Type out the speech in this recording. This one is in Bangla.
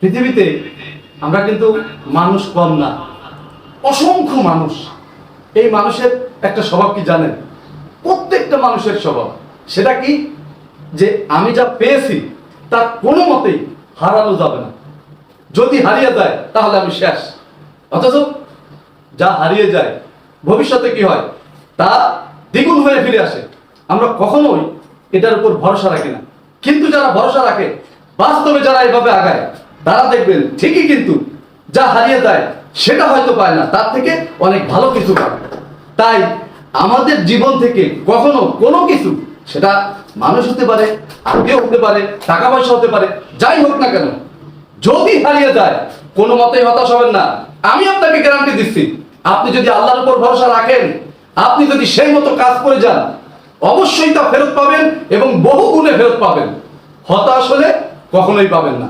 পৃথিবীতে আমরা কিন্তু মানুষ কম না। অসংখ্য মানুষ। এই মানুষের একটা স্বভাব কি জানেন? প্রত্যেকটা মানুষের স্বভাব। সেটা কি? যে আমি যা পেয়েছি, তা কোনো মতেই হারানো যাবে না। যদি হারিয়ে যায়, তাহলে আমি শেষ। অথচ যা হারিয়ে যায়, ভবিষ্যতে কি হয়? তা দ্বিগুণ হয়ে ফিরে আসে। আমরা কখনোই এটার উপর ভরসা রাখি না। কিন্তু যারা ভরসা রাখে, বাস্তবে যারা এইভাবে আগায় তারা দেখবেন ঠিকই কিন্তু যা হারিয়ে যায়, সেটা হয়তো পায় না। তার থেকে অনেক ভালো কিছু পায় তাই আমাদের জীবন থেকে কখনো কোনো কিছু, সেটা মানুষ হতে পারে আত্মীয় হতে পারে, টাকা পয়সা হতে পারে, যাই হোক না কেন, যদি হারিয়ে যায়, কোনো মতেই হতাশ হবেন না। আমি আপনাকে গ্যারান্টি দিচ্ছি, আপনি যদি আল্লাহর উপর ভরসা রাখেন, আপনি যদি সেই মতো কাজ করে যান, অবশ্যই তা ফেরত পাবেন এবং বহু গুণে ফেরত পাবেন। হতাশ হলে কখনোই পাবেন না।